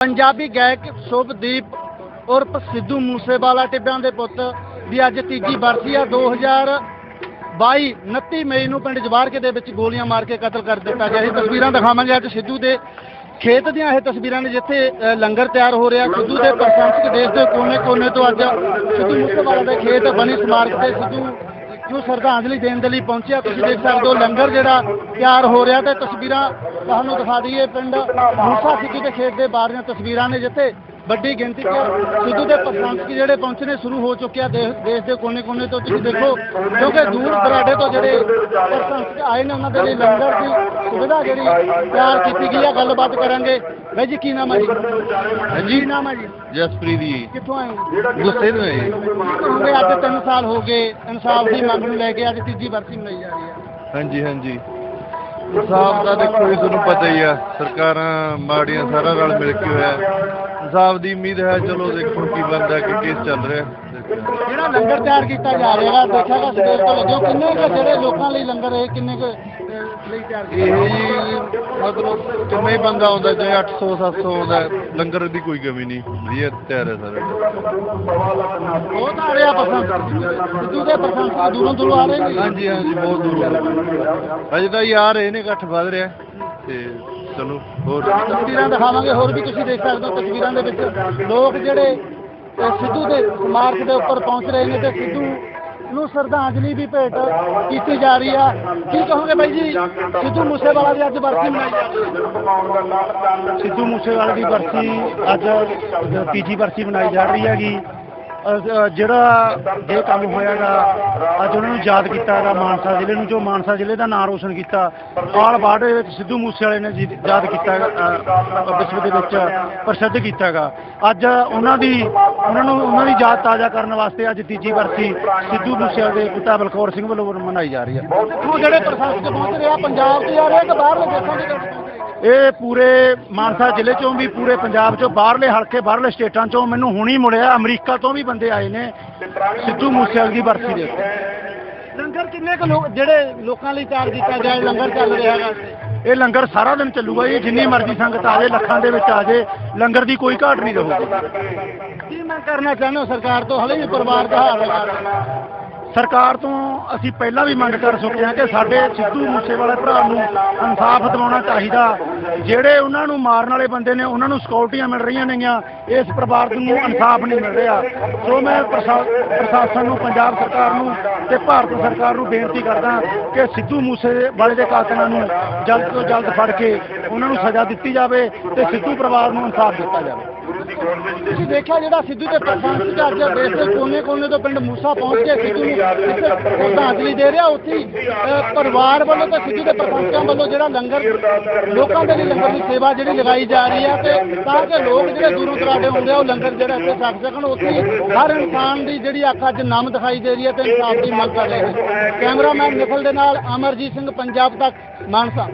ਪੰਜਾਬੀ ਗਾਇਕ ਸ਼ੁਭਦੀਪ ਉਰਫ ਸਿੱਧੂ ਮੂਸੇਵਾਲਾ ਟਿੱਬਿਆਂ ਦੇ ਪੁੱਤ ਦੀ ਅੱਜ ਤੀਜੀ ਬਰਸੀ ਆ। 2022 29 ਮਈ ਨੂੰ ਪਿੰਡ ਜਵਾਰਕੇ ਦੇ ਵਿੱਚ ਗੋਲੀਆਂ ਮਾਰ ਕੇ ਕਤਲ ਕਰ ਦਿੱਤਾ ਗਿਆ ਇਹ ਤਸਵੀਰਾਂ ਦਿਖਾਵਾਂਗੇ ਅੱਜ ਸਿੱਧੂ ਦੇ ਖੇਤ ਦੀਆਂ ਇਹ ਤਸਵੀਰਾਂ ਨੇ, ਜਿੱਥੇ ਲੰਗਰ ਤਿਆਰ ਹੋ ਰਿਹਾ। ਸਿੱਧੂ ਦੇ ਪ੍ਰਸ਼ੰਸਕ ਦੇਸ਼ ਦੇ ਕੋਨੇ-ਕੋਨੇ ਤੋਂ ਅੱਜ ਸਿੱਧੂ ਮੂਸੇਵਾਲਾ ਦੇ ਖੇਤ ਬਣੀ ਸਮਾਰਕ ਤੇ ਸਿੱਧੂ ਨੂੰ ਸ਼ਰਧਾਂਜਲੀ ਦੇਣ ਦੇ ਲਈ ਪਹੁੰਚਿਆ। ਤੁਸੀਂ ਦੇਖ ਸਕਦੇ ਹੋ ਲੰਗਰ ਜਿਹੜਾ ਤਿਆਰ ਹੋ ਰਿਹਾ ਤੇ ਤਸਵੀਰਾਂ ਤੁਹਾਨੂੰ ਦਿਖਾ ਦਈਏ ਪਿੰਡ ਮੂਸਾ ਸਿੱਧੂ ਦੇ ਖੇਤ ਦੇ ਬਾਹਰ ਦੀਆਂ ਤਸਵੀਰਾਂ ਨੇ ਜਿੱਥੇ ਵੱਡੀ ਗਿਣਤੀ 'ਚ ਸਿੱਧੂ ਦੇ ਪ੍ਰਸ਼ੰਸਕ ਜਿਹੜੇ ਪਹੁੰਚਣੇ ਸ਼ੁਰੂ ਹੋ ਚੁੱਕੇ ਆ ਦੇਸ਼ ਦੇ ਕੋਨੇ-ਕੋਨੇ ਤੋਂ। ਤੁਸੀਂ ਦੇਖੋ ਕਿਉਂਕਿ ਦੂਰ ਦਰਾਡੇ ਤੋਂ ਜਿਹੜੇ ਪ੍ਰਸ਼ੰਸਕ ਆਏ ਨੇ ਉਹਨਾਂ ਦੇ ਲਈ ਲੰਗਰ ਦੀ ਸੁਵਿਧਾ ਜਿਹੜੀ ਤਿਆਰ ਕੀਤੀ ਗਈ ਆ। ਗੱਲਬਾਤ ਕਰਾਂਗੇ। ਬਾਈ ਜੀ ਕੀ ਨਾਮ ਹੈ ਜੀ? ਹਾਂਜੀ। ਨਾਮ ਹੈ ਜੀ? ਜਸਪ੍ਰੀਤ ਜੀ। ਕਿੱਥੋਂ ਆਏ ਹੋ? ਗੁੱਸੇ ਨੂੰ ਹੈ ਕਹੋਗੇ ਅੱਜ 3 ਸਾਲ ਹੋ ਗਏ ਇਨਸਾਫ ਦੀ ਮੰਗ ਨੂੰ ਲੈ ਕੇ ਅੱਜ ਤੀਜੀ ਬਰਸੀ ਮਨਾਈ ਜਾ ਰਹੀ ਹੈ ਹਾਂਜੀ ਹਾਂਜੀ। ਇਨਸਾਫ ਦਾ ਦੇਖੋ ਜੀ ਤੁਹਾਨੂੰ ਪਤਾ ਹੀ ਆ ਸਰਕਾਰਾਂ ਮਾੜੀਆਂ ਸਾਰਾ ਰਲ ਮਿਲ ਕੇ ਹੋਇਆ। ਇਨਸਾਫ ਦੀ ਉਮੀਦ ਹੈ ਚਲੋ ਦੇਖੋ ਕੀ ਬਣਦਾ ਕਿ ਕੇਸ ਚੱਲ ਰਿਹਾ। ਜਿਹੜਾ ਲੰਗਰ ਤਿਆਰ ਕੀਤਾ ਜਾ ਰਿਹਾ ਦੇਖਿਆਗਾ ਸਵੇਰ ਤੋਂ ਲੱਗਿਓ ਕਿੰਨੇ ਕੁ ਜਿਹੜੇ ਲੋਕਾਂ ਲਈ ਲੰਗਰ ਇਹ ਕਿੰਨੇ ਕੁ ਲਈ ਤਿਆਰ ਕੀਤਾ ਇਹ ਜੀ ਮਤਲਬ ਕਿੰਨਾ ਹੀ ਬੰਦਾ ਆਉਂਦਾ ਚਾਹੇ 800 700 ਆਉਂਦਾ ਲੰਗਰ ਦੀ ਕੋਈ ਕਮੀ ਨਹੀਂ ਵਧੀਆ ਤਿਆਰ ਹੈ ਸਾਰਾ। ਬਹੁਤ ਆ ਰਿਹਾ ਪਸੰਦ ਸਿੱਧੂ ਦੇ ਦੂਰੋਂ ਦੂਰੋਂ ਆ ਰਹੇ ਨੇ। ਹਾਂਜੀ ਹਾਂਜੀ ਬਹੁਤ ਦੂਰ ਅਜੇ ਤਾਂ ਯਾਰ ਇਹ ਨੇ ਇਕੱਠ ਵੱਧ ਰਿਹਾ ਤੇ ਚਲੋ ਹੋਰ। ਤਸਵੀਰਾਂ ਦਿਖਾਵਾਂਗੇ ਹੋਰ ਵੀ ਤੁਸੀਂ ਦੇਖ ਸਕਦੇ ਹੋ ਤਸਵੀਰਾਂ ਦੇ ਵਿੱਚ। ਲੋਕ ਜਿਹੜੇ ਸਿੱਧੂ ਦੇ ਸਮਾਰਕ ਦੇ ਉੱਪਰ ਪਹੁੰਚ ਰਹੇ ਨੇ ਤੇ ਸਿੱਧੂ ਨੂੰ ਸ਼ਰਧਾਂਜਲੀ ਵੀ ਭੇਟ ਕੀਤੀ ਜਾ ਰਹੀ ਆ। ਕੀ ਕਹੋਗੇ ਬਾਈ ਜੀ? ਸਿੱਧੂ ਮੂਸੇਵਾਲਾ ਦੀ ਅੱਜ ਬਰਸੀ ਮਨਾਈ ਜਾ ਰਹੀ ਹੈ। ਸਿੱਧੂ ਮੂਸੇਵਾਲਾ ਦੀ ਬਰਸੀ ਅੱਜ ਤੀਜੀ ਬਰਸੀ ਮਨਾਈ ਜਾ ਰਹੀ ਹੈਗੀ। ਜਿਹੜਾ ਇਹ ਕੰਮ ਹੋਇਆਗਾ, ਅੱਜ ਉਹਨਾਂ ਨੂੰ ਯਾਦ ਕੀਤਾ ਹੈਗਾ ਮਾਨਸਾ ਜ਼ਿਲ੍ਹੇ ਨੂੰ, ਜੋ ਮਾਨਸਾ ਜ਼ਿਲ੍ਹੇ ਦਾ ਨਾਮ ਰੋਸ਼ਨ ਕੀਤਾ। ਆਲ ਵਰਲਡ ਦੇ ਵਿੱਚ ਸਿੱਧੂ ਮੂਸੇਵਾਲੇ ਨੇ ਯਾਦ ਕੀਤਾ ਵਿਸ਼ਵ ਦੇ ਵਿੱਚ ਪ੍ਰਸਿੱਧ ਕੀਤਾ ਹੈਗਾ। ਅੱਜ ਉਹਨਾਂ ਦੀ ਉਹਨਾਂ ਨੂੰ ਉਹਨਾਂ ਦੀ ਯਾਦ ਤਾਜ਼ਾ ਕਰਨ ਵਾਸਤੇ ਅੱਜ ਤੀਜੀ ਬਰਸੀ ਸਿੱਧੂ ਮੂਸੇਵਾਲੇ ਦੇ ਪਿਤਾ ਬਲਕੌਰ ਸਿੰਘ ਵੱਲੋਂ ਮਨਾਈ ਜਾ ਰਹੀ ਹੈ। ਦੇਖੋ ਜਿਹੜੇ ਪ੍ਰਸ਼ਾਸਕ ਪਹੁੰਚ ਰਹੇ ਪੰਜਾਬ ਤੋਂ ਆ ਰਹੇ ਕਿ ਬਾਹਰਲੇ ਦੇਸ਼ਾਂ ਦੇ ਇਹ ਪੂਰੇ ਮਾਨਸਾ ਜ਼ਿਲ੍ਹੇ ਚੋਂ ਵੀ ਪੂਰੇ ਪੰਜਾਬ ਚੋਂ ਬਾਹਰਲੇ ਹਲਕੇ ਬਾਹਰਲੇ ਸਟੇਟਾਂ ਚੋਂ ਮੈਨੂੰ ਹੁਣੀ ਮੁੜਿਆ ਅਮਰੀਕਾ ਤੋਂ ਵੀ ਬੰਦੇ ਆਏ ਨੇ ਸਿੱਧੂ ਮੂਸੇਵਾਲੇ ਦੀ ਬਰਸੀ ਦੇ ਉੱਤੇ। ਲੰਗਰ ਕਿੰਨੇ ਕੁ ਲੋਕ ਜਿਹੜੇ ਲੋਕਾਂ ਲਈ ਤਿਆਰ ਕੀਤਾ ਜਾਏ ਲੰਗਰ ਚੱਲ ਰਿਹਾ ਹੈਗਾ ਇੱਥੇ? ਇਹ ਲੰਗਰ ਸਾਰਾ ਦਿਨ ਚੱਲੂਗਾ ਜੀ, ਜਿੰਨੀ ਮਰਜ਼ੀ ਸੰਗਤ ਆ ਜਾਏ ਲੱਖਾਂ ਦੇ ਵਿੱਚ ਆ ਜਾਏ ਲੰਗਰ ਦੀ ਕੋਈ ਘਾਟ ਨਹੀਂ ਰਹੂਗੀ। ਕੀ ਮੈਂ ਕਰਨਾ ਚਾਹੁੰਦਾ ਸਰਕਾਰ ਤੋਂ, ਹਲੇ ਵੀ ਪਰਿਵਾਰ ਦਾ ਹਾਲ ਹੈਗਾ ਸਰਕਾਰ ਤੋਂ ਅਸੀਂ ਪਹਿਲਾਂ ਵੀ ਮੰਗ ਕਰ ਚੁੱਕੇ ਹਾਂ ਕਿ ਸਾਡੇ ਸਿੱਧੂ ਮੂਸੇਵਾਲੇ ਭਰਾ ਨੂੰ ਇਨਸਾਫ ਦਿਵਾਉਣਾ ਚਾਹੀਦਾ। ਜਿਹੜੇ ਉਹਨਾਂ ਨੂੰ ਮਾਰਨ ਵਾਲੇ ਬੰਦੇ ਨੇ, ਉਹਨਾਂ ਨੂੰ ਸਿਕਿਉਰਟੀਆਂ ਮਿਲ ਰਹੀਆਂ ਨੇਗੀਆਂ, ਇਸ ਪਰਿਵਾਰ ਨੂੰ ਇਨਸਾਫ ਨਹੀਂ ਮਿਲ ਰਿਹਾ। ਸੋ ਮੈਂ ਪ੍ਰਸ਼ਾ- ਪ੍ਰਸ਼ਾਸਨ ਨੂੰ, ਪੰਜਾਬ ਸਰਕਾਰ ਨੂੰ ਤੇ ਭਾਰਤ ਸਰਕਾਰ ਨੂੰ ਬੇਨਤੀ ਕਰਦਾ ਕਿ ਸਿੱਧੂ ਮੂਸੇਵਾਲੇ ਦੇ ਕਾਤਲਾਂ ਨੂੰ ਜਲਦ ਤੋਂ ਜਲਦ ਫੜ ਕੇ ਉਹਨਾਂ ਨੂੰ ਸਜ਼ਾ ਦਿੱਤੀ ਜਾਵੇ ਤੇ ਸਿੱਧੂ ਪਰਿਵਾਰ ਨੂੰ ਇਨਸਾਫ ਦਿੱਤਾ ਜਾਵੇ। ਤੁਸੀਂ ਦੇਖਿਆ ਜਿਹੜਾ ਸਿੱਧੂ ਦੇ ਪ੍ਰਸ਼ੰਸਕ ਅੱਜ ਦੇਸ਼ ਦੇ ਕੋਨੇ-ਕੋਨੇ ਤੋਂ ਪਿੰਡ ਮੂਸਾ ਪਹੁੰਚ ਕੇ ਸਿੱਧੂ ਨੂੰ ਸ਼ਰਧਾਂਜਲੀ ਦੇ ਰਿਹਾ ਉੱਥੇ ਪਰਿਵਾਰ ਵੱਲੋਂ ਤੇ ਸਿੱਧੂ ਦੇ ਪ੍ਰਸ਼ੰਸਕਾਂ ਵੱਲੋਂ ਜਿਹੜਾ ਲੰਗਰ ਲੋਕਾਂ ਦੇ ਲਈ ਲੰਗਰ ਦੀ ਸੇਵਾ ਜਿਹੜੀ ਲਗਾਈ ਜਾ ਰਹੀ ਹੈ ਤੇ ਤਾਂ ਕਿ ਲੋਕ ਜਿਹੜੇ ਦੂਰੋਂ ਦਰਾਡੇ ਹੁੰਦੇ ਆ ਉਹ ਲੰਗਰ ਜਿਹੜਾ ਇੱਥੇ ਛਕ ਸਕਣ। ਉੱਥੇ ਹਰ ਇਨਸਾਨ ਦੀ ਜਿਹੜੀ ਅੱਖ ਅੱਜ ਨਮ ਦਿਖਾਈ ਦੇ ਰਹੀ ਹੈ ਤੇ ਇਨਸਾਫ ਦੀ ਮੰਗ ਕਰ ਰਹੇ ਨੇ। ਕੈਮਰਾਮੈਨ ਨਿਖਲ ਦੇ ਨਾਲ ਅਮਰਜੀਤ ਸਿੰਘ ਪੰਜਾਬ ਤੱਕ ਮਾਨਸਾ।